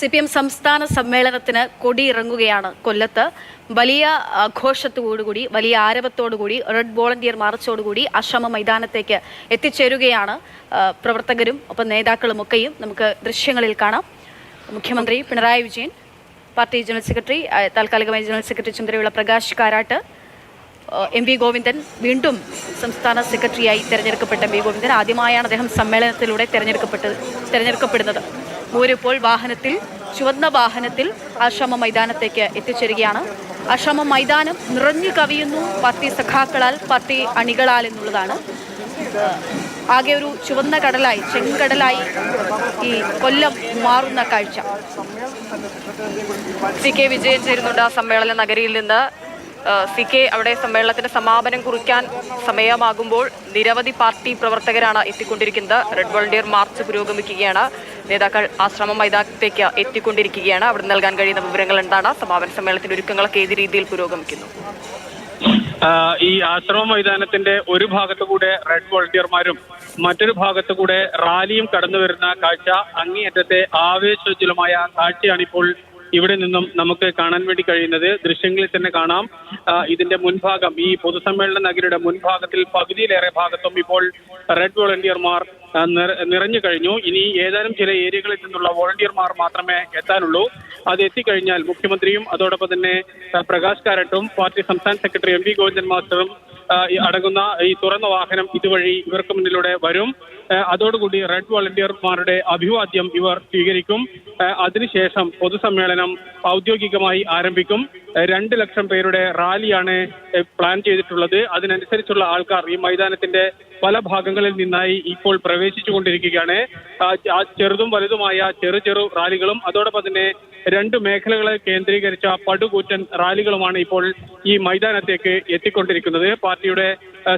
C P M സംസ്ഥാന സമ്മേളനത്തിന് കൊടിയിറങ്ങുകയാണ് കൊല്ലത്ത്. വലിയ ആഘോഷത്തോടുകൂടി വലിയ ആരവത്തോടുകൂടി റെഡ് വോളണ്ടിയർ മാർച്ചോടുകൂടി അശ്രമ മൈതാനത്തേക്ക് എത്തിച്ചേരുകയാണ് പ്രവർത്തകരും ഒപ്പം നേതാക്കളും ഒക്കെയും. നമുക്ക് ദൃശ്യങ്ങളിൽ കാണാം. മുഖ്യമന്ത്രി Pinarayi Vijayan party general secretary താൽക്കാലികമായി ജനറൽ സെക്രട്ടറി ചുമതലയുള്ള പ്രകാശ് കാരാട്ട് എം വി ഗോവിന്ദൻ വീണ്ടും സംസ്ഥാന സെക്രട്ടറിയായി തെരഞ്ഞെടുക്കപ്പെട്ട എം വി ഗോവിന്ദൻ. ആദ്യമായാണ് അദ്ദേഹം സമ്മേളനത്തിലൂടെ തെരഞ്ഞെടുക്കപ്പെട്ടത് തെരഞ്ഞെടുക്കപ്പെടുന്നത്. മൂരിപ്പോൾ വാഹനത്തിൽ ചുവന്ന വാഹനത്തിൽ ആശ്രമ മൈതാനത്തേക്ക് എത്തിച്ചേരുകയാണ്. ആശ്രമ മൈതാനം നിറഞ്ഞു കവിയുന്നു. പാർട്ടി സഖാക്കളാൽ പാർട്ടി അണികളാൽ എന്നുള്ളതാണ്. ആകെ ഒരു ചുവന്ന കടലായി ചെങ്കടലായി ഈ കൊല്ലം മാറുന്ന കാഴ്ച. സി കെ വിജയൻ ചേരുന്നുണ്ട് ആ സമ്മേളന നഗരിയിൽ നിന്ന്. സി കെ അവിടെ സമ്മേളനത്തിന്റെ സമാപനം കുറിക്കാൻ സമയമാകുമ്പോൾ നിരവധി പാർട്ടി പ്രവർത്തകരാണ് എത്തിക്കൊണ്ടിരിക്കുന്നത്. റെഡ് വോളണ്ടിയർ മാർച്ച് പുരോഗമിക്കുകയാണ്. നേതാക്കൾ ആശ്രമ മൈതാനത്തേക്ക് എത്തിക്കൊണ്ടിരിക്കുകയാണ്. അവിടെ നൽകാൻ കഴിയുന്ന വിവരങ്ങൾ എന്താണ്? സമാപന സമ്മേളനത്തിന്റെ ഒരുക്കങ്ങളൊക്കെ ഏത് രീതിയിൽ പുരോഗമിക്കുന്നു? ഈ ആശ്രമ മൈതാനത്തിന്റെ ഒരു ഭാഗത്തു കൂടെ റെഡ് വോളണ്ടിയർമാരും മറ്റൊരു ഭാഗത്തു കൂടെ റാലിയും കടന്നു വരുന്ന കാഴ്ച അങ്ങേയറ്റത്തെ ആവേശോജ്വലമായ കാഴ്ചയാണ് ഇപ്പോൾ ഇവിടെ നിന്നും നമുക്ക് കാണാൻ വേണ്ടി കഴിയുന്നത് ദൃശ്യങ്ങളിൽ തന്നെ കാണാം. ഇതിന്റെ മുൻഭാഗം ഈ പൊതുസമ്മേളന നഗരിയുടെ മുൻഭാഗത്തിൽ പകുതിയിലേറെ ഭാഗത്തും ഇപ്പോൾ റെഡ് വോളണ്ടിയർമാർ നിറഞ്ഞു കഴിഞ്ഞു. ഇനി ഏതാനും ചില ഏരിയകളിൽ നിന്നുള്ള വോളണ്ടിയർമാർ മാത്രമേ എത്താനുള്ളൂ. അത് എത്തിക്കഴിഞ്ഞാൽ മുഖ്യമന്ത്രിയും അതോടൊപ്പം തന്നെ പ്രകാശ് കാരട്ടും പാർട്ടി സംസ്ഥാന സെക്രട്ടറി എം വി ഗോവിന്ദൻ മാസ്റ്ററും അടങ്ങുന്ന ഈ തുറന്ന വാഹനം ഇതുവഴി ഇവർക്ക് മുന്നിലൂടെ വരും. അതോടുകൂടി റെഡ് വോളണ്ടിയർമാരുടെ അഭിവാദ്യം ഇവർ സ്വീകരിക്കും. അതിനുശേഷം പൊതുസമ്മേളനം ഔദ്യോഗികമായി ആരംഭിക്കും. രണ്ട് ലക്ഷം പേരുടെ റാലിയാണ് പ്ലാൻ ചെയ്തിട്ടുള്ളത്. അതിനനുസരിച്ചുള്ള ആൾക്കാർ ഈ മൈതാനത്തിന്റെ പല ഭാഗങ്ങളിൽ നിന്നായി ഇപ്പോൾ പ്രവേശിച്ചുകൊണ്ടിരിക്കുകയാണ്. ആ ആ ചെറുതും വലുതുമായ ചെറു ചെറു റാലികളും അതോടൊപ്പം തന്നെ രണ്ട് മേഖലകളെ കേന്ദ്രീകരിച്ച പടുകൂറ്റൻ റാലികളുമാണ് ഇപ്പോൾ ഈ മൈതാനത്തേക്ക് എത്തിക്കൊണ്ടിരിക്കുന്നത്. പാർട്ടിയുടെ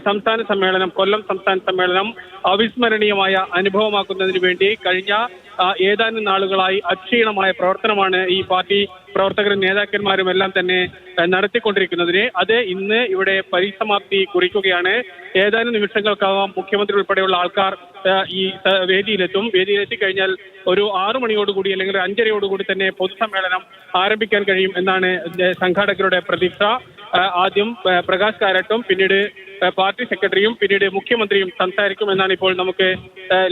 സംസ്ഥാന സമ്മേളനം കൊല്ലം സംസ്ഥാന സമ്മേളനം അവിസ്മരണീയമായ അനുഭവമാക്കുന്നതിന് വേണ്ടി കഴിഞ്ഞ ഏതാനും നാളുകളായി അക്ഷീണമായ പ്രവർത്തനമാണ് ഈ പാർട്ടി പ്രവർത്തകരും നേതാക്കന്മാരും എല്ലാം തന്നെ നടത്തിക്കൊണ്ടിരിക്കുന്നതിന് അത് ഇന്ന് ഇവിടെ പരിസമാപ്തി കുറിക്കുകയാണ്. ഏതാനും നിമിഷങ്ങൾക്കാവാം മുഖ്യമന്ത്രി ഉൾപ്പെടെയുള്ള ആൾക്കാർ ഈ വേദിയിലെത്തും വേദിയിലെത്തി. കഴിഞ്ഞാൽ ഒരു ആറു മണിയോടുകൂടി അല്ലെങ്കിൽ അഞ്ചരയോടുകൂടി തന്നെ പൊതുസമ്മേളനം ആരംഭിക്കാൻ കഴിയും എന്നാണ് സംഘാടകരുടെ പ്രതീക്ഷ. ആദ്യം പ്രകാശ് കാരട്ടും പിന്നീട് പാർട്ടി സെക്രട്ടറിയും പിന്നീട് മുഖ്യമന്ത്രിയും സംസാരിക്കും എന്നാണ് ഇപ്പോൾ നമുക്ക്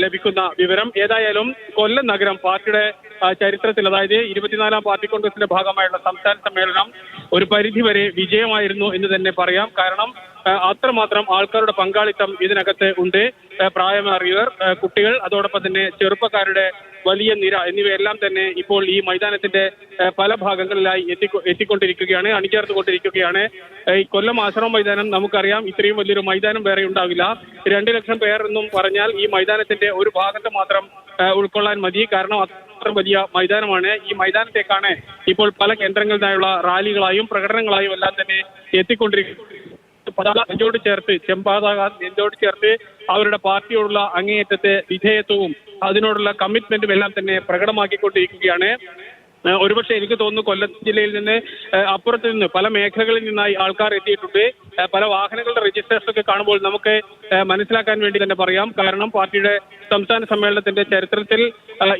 ലഭിക്കുന്ന വിവരം. ഏതായാലും കൊല്ലം നഗരം പാർട്ടിയുടെ ചരിത്രത്തിൽ അതായത് ഇരുപത്തിനാലാം പാർട്ടി കോൺഗ്രസിന്റെ ഭാഗമായുള്ള സംസ്ഥാന സമ്മേളനം ഒരു പരിധിവരെ വിജയമായിരുന്നു എന്ന് തന്നെ പറയാം. കാരണം അത്രമാത്രം ആൾക്കാരുടെ പങ്കാളിത്തം ഇതിനകത്ത് ഉണ്ട്. പ്രായമേറിയവർ കുട്ടികൾ അതോടൊപ്പം തന്നെ ചെറുപ്പക്കാരുടെ വലിയ നിര എന്നിവയെല്ലാം തന്നെ ഇപ്പോൾ ഈ മൈതാനത്തിന്റെ പല ഭാഗങ്ങളിലായി എത്തി എത്തിക്കൊണ്ടിരിക്കുകയാണ് അണിചേർത്തുകൊണ്ടിരിക്കുകയാണ് ഈ കൊല്ലം ആശ്രമ മൈതാനം നമുക്കറിയാം ഇത്രയും വലിയൊരു മൈതാനം വേറെ ഉണ്ടാവില്ല. രണ്ട് ലക്ഷം പേർ എന്നും പറഞ്ഞാൽ ഈ മൈതാനത്തിന്റെ ഒരു ഭാഗത്ത് മാത്രം ഉൾക്കൊള്ളാൻ മതി. കാരണം അത്ര വലിയ മൈതാനമാണ്. ഈ മൈതാനത്തേക്കാണ് ഇപ്പോൾ പല കേന്ദ്രങ്ങളിലായുള്ള റാലികളായും പ്രകടനങ്ങളായും എല്ലാം തന്നെ എത്തിക്കൊണ്ടിരിക്കുന്നത്. നെഞ്ചോട് ചേർത്ത് ചെമ്പാതാക നെഞ്ചോട് ചേർത്ത് അവരുടെ പാർട്ടിയോടുള്ള അങ്ങേയറ്റത്തെ വിധേയത്വവും അതിനോടുള്ള കമ്മിറ്റ്മെന്റും എല്ലാം തന്നെ പ്രകടമാക്കിക്കൊണ്ടിരിക്കുകയാണ്. ഒരുപക്ഷെ എനിക്ക് തോന്നുന്നു കൊല്ലം ജില്ലയിൽ നിന്ന് അപ്പുറത്ത് നിന്ന് പല മേഖലകളിൽ നിന്നായി ആൾക്കാർ എത്തിയിട്ടുണ്ട്. പല വാഹനങ്ങളുടെ രജിസ്ട്രേഷൻ ഒക്കെ കാണുമ്പോൾ നമുക്ക് മനസ്സിലാക്കാൻ വേണ്ടി തന്നെ പറയാം. കാരണം പാർട്ടിയുടെ സംസ്ഥാന സമ്മേളനത്തിന്റെ ചരിത്രത്തിൽ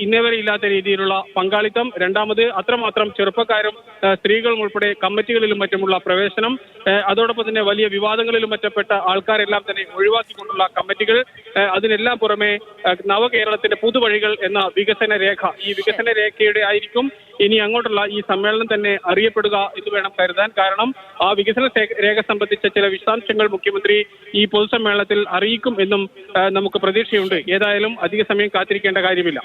ഇന്നേവരെ ഇല്ലാത്ത രീതിയിലുള്ള പങ്കാളിത്തം. രണ്ടാമത് അത്രമാത്രം ചെറുപ്പക്കാരും സ്ത്രീകളും ഉൾപ്പെടെ കമ്മിറ്റികളിലും മറ്റുമുള്ള പ്രവേശനം അതോടൊപ്പം തന്നെ വലിയ വിവാദങ്ങളിലും മറ്റപ്പെട്ട ആൾക്കാരെല്ലാം തന്നെ ഒഴിവാക്കിക്കൊണ്ടുള്ള കമ്മിറ്റികൾ അതിനെല്ലാം പുറമെ നവകേരളത്തിന്റെ പുതുവഴികൾ എന്ന വികസന രേഖ. ഈ വികസന രേഖയുടെ ആയിരിക്കും ഇനി അങ്ങോട്ടുള്ള ഈ സമ്മേളനം തന്നെ അറിയപ്പെടുക എന്ന് വേണം കരുതാൻ. കാരണം ആ വികസന രേഖ സംബന്ധിച്ച ചില വിശദാംശങ്ങൾ മുഖ്യമന്ത്രി ഈ പൊതുസമ്മേളനത്തിൽ അറിയിക്കും എന്നും നമുക്ക് പ്രതീക്ഷയുണ്ട്. ഏതായാലും അധിക സമയം കാത്തിരിക്കേണ്ട കാര്യമില്ല.